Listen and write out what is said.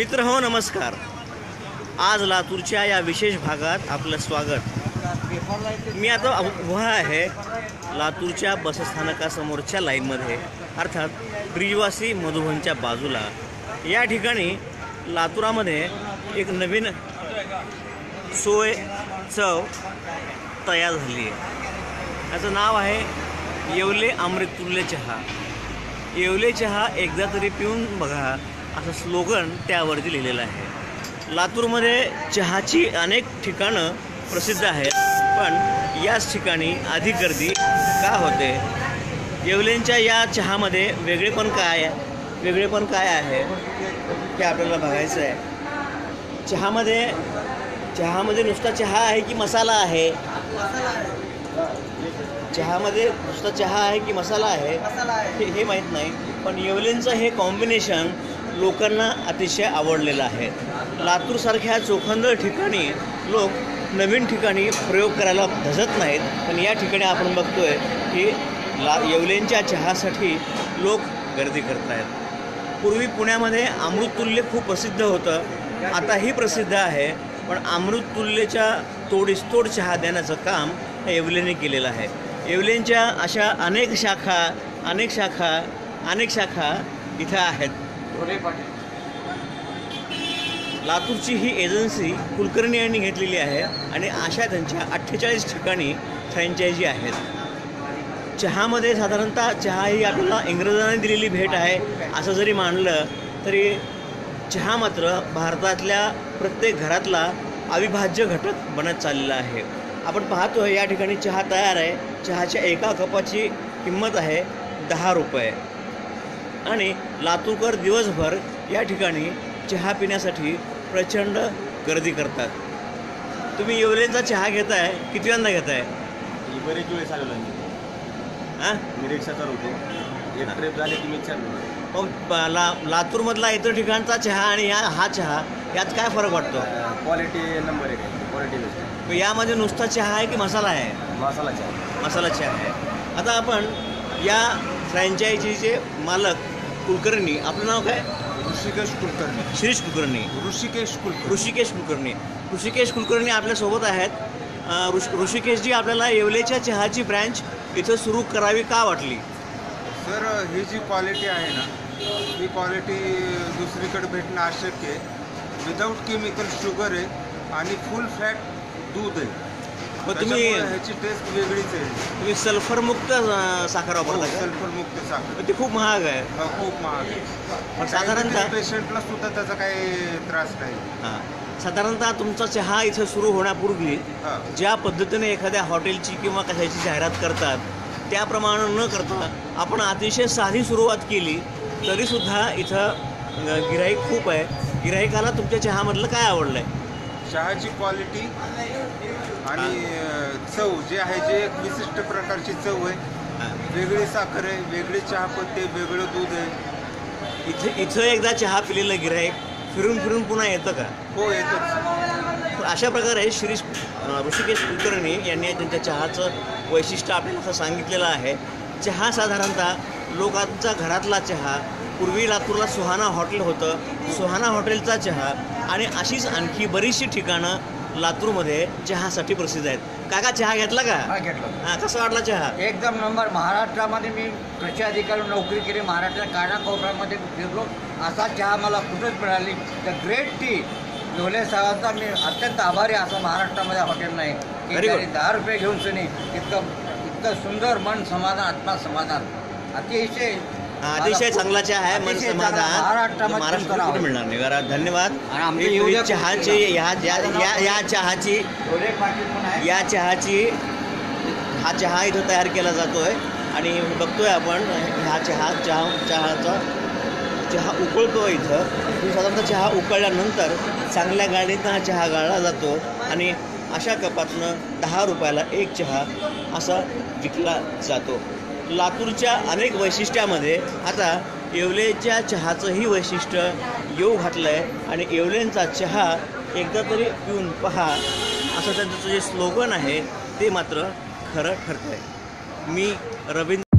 मित्र हो नमस्कार. आज लातूरच्या या विशेष भागात आपलं स्वागत. मी आता उभा आहे लातूरच्या बसस्थानकासमोरच्या लाईनमध्ये अर्थात ब्रिजवासी मधुबनच्या बाजूला. या ठिकाणी लातूरामध्ये एक नवीन सोय चव तयार झाली आहे. याचं नाव आहे येवले अमृतुल्य चहा. येवले चहा एकदा तरी पिऊन बघा. असं स्लोगन त्यावरती लिहिलेलं आहे. लातूरमध्ये चहाची अनेक ठिकाणं प्रसिद्ध आहेत पण याच ठिकाणी अधिक गर्दी का होते? येवलेंच्या या चहामध्ये वेगळेपण काय वेगळेपण काय आहे हे आपल्याला बघायचं आहे चहामध्ये चहामध्ये नुसता चहा आहे की मसाला आहे? चहामध्ये नुसता चहा आहे की मसाला आहे? हे हे माहीत नाही पण येवलेंचं हे कॉम्बिनेशन लोकांना अतिशय आवडलेलं आहे. लातूरसारख्या चोखंदळ ठिकाणी लोक नवीन ठिकाणी प्रयोग करायला धजत नाहीत. पण या ठिकाणी आपण बघतो आहे की ला येवलेंच्या चहासाठी लोक गर्दी करत आहेत पूर्वी पुण्यामध्ये अमृततुल्य खूप प्रसिद्ध होतं. आताही प्रसिद्ध आहे पण अमृततुल्यच्या तोडीसतोड चहा देण्याचं काम येवलेने केलेलं आहे. येवलेंच्या अशा अनेक शाखा अनेक शाखा अनेक शाखा इथं आहेत. लातूरची ही एजन्सी कुलकर्णी यांनी घेतलेली आहे आणि अशा त्यांच्या अठ्ठेचाळीस ठिकाणी फ्रँचायझी आहेत. चहामध्ये साधारणतः चहा ही आपल्याला इंग्रजांनी दिलेली भेट आहे असं जरी मानलं तरी चहा मात्र भारतातल्या प्रत्येक घरातला अविभाज्य घटक बनत चाललेला आहे. आपण पाहतो या ठिकाणी चहा तयार आहे. चहाच्या एका कपाची किंमत आहे दहा रुपये. आणि लातूरकर दिवसभर या ठिकाणी चहा पिण्यासाठी प्रचंड गर्दी करतात. तुम्ही येवलेंचा चहा घेताय कितव्यांदा घेताय? ही बरेच वेळेस आलेलो आहे हां? मी रिक्षा चालवतो. एक ट्रिप झाली की मी चाललो. मग ला लातूरमधला इतर ठिकाणचा चहा आणि या हा चहा यात काय फरक वाटतो? क्वालिटी नंबर एक आहे. क्वालिटी मग यामध्ये नुसता चहा आहे की मसाला आहे? मसाला चहा. मसाला चहा आहे. आता आपण या फ्रँचायझीचे मालक कुलकर्णी. आपलं नाव काय? ऋषिकेश कुलकर्णी. शिरीष कुलकर्णी. ऋषिकेश कुलकर्णी. ऋषिकेश कुलकर्णी. ऋषिकेश कुलकर्णी आपल्यासोबत आहेत. ऋष ऋषिकेशजी आपल्याला येवलेच्या चहाची ब्रँच इथं सुरू करावी का वाटली? सर ही जी क्वालिटी आहे ना ही क्वालिटी दुसरीकडे भेटणं अशक्य आहे. विदाऊट केमिकल शुगर आहे आणि फुल फॅट दूध आहे. मग तुम्ही त्याच्यामुळे ह्याची टेस्ट वेगळीच आहे. तुम्ही सल्फरमुक्त अं, साखर वापरता का? सल्फर मुक्त साखर ती खूप महाग आहे. हा, खूप महाग पण आहे साधारणतः पेशंटला सुद्धा त्याचा काही त्रास नाही. हां. साधारणतः तुमचा चहा इथं सुरू होण्यापूर्वी हा. ज्या पद्धतीने एखाद्या हॉटेलची किंवा कशाची जाहिरात करतात त्याप्रमाणे न करता आपण अतिशय साधी सुरुवात केली तरीसुद्धा इथं गिराईक खूप आहे. गिराईकाला तुमच्या चहामधलं काय आवडलं आहे चहाची क्वालिटी आणि चव जे आहे जे एक विशिष्ट प्रकारची चव आहे वेगळी साखर आहे वेगळी चहापत्ती वेगळं दूध आहे. इथं इथं एकदा चहा पिलेलं गिराईक फिरून फिरून पुन्हा येतं का? हो येतच तर अशा प्रकारे श्री ऋषिकेश कुलकर्णी यांनी त्यांच्या चहाचं वैशिष्ट्य आपल्याला असं सांगितलेलं आहे. चहा साधारणतः लोकांचा घरातला चहा पूर्वी लातूरला सुहाना हॉटेल होतं. सुहाना हॉटेलचा चहा आणि अशीच आणखी बरीचशी ठिकाणं लातूरमध्ये चहासाठी प्रसिद्ध आहेत. काका चहा घेतला का? हा घेतलं. हां कसा वाटला चहा? एकदम नंबर. महाराष्ट्रामध्ये मी कृषी अधिकारी नोकरी केली. महाराष्ट्रात कानाकोपऱ्यामध्ये फिरलो. असा चहा मला कुठंच मिळाली द ग्रेट टी लोले साहेबांचा मी अत्यंत आभारी असं महाराष्ट्रामध्ये हॉटेल नाही. Very good. दहा रुपये घेऊन सनी. इतकं इतकं सुंदर मन समाधान आत्मा समाधान. अतिशय अतिशय चांगला चहा आहे मन अतिशय चांगला. समाधान महाराष्ट्रामध्ये महाराष्ट्रात कुठे मिळणार? नाही धन्यवाद. आणि ही- ही चहाची कुठे या या- या चहाची या चहाची हा चहा इथं तयार केला जातोय. आणि बघतोय आपण हा चहा चहा चहाचा चहा उकळतो इथं. ही साधारणतः चहा उकळल्यानंतर चांगल्या गाडीतनं हा चहा गाळला जातो. आणि अशा कपातनं दहा रुपयाला एक चहा असा विकला जातो. लातूरच्या अनेक वैशिष्ट्यामध्ये आता येवलेच्या चहाचंही वैशिष्ट्य येऊ घातलं आहे आणि येवलेंचा चहा एकदा तरी पिऊन पहा. असं त्यांचं जे स्लोगन आहे ते मात्र खरं ठरतं आहे मी रवींद्र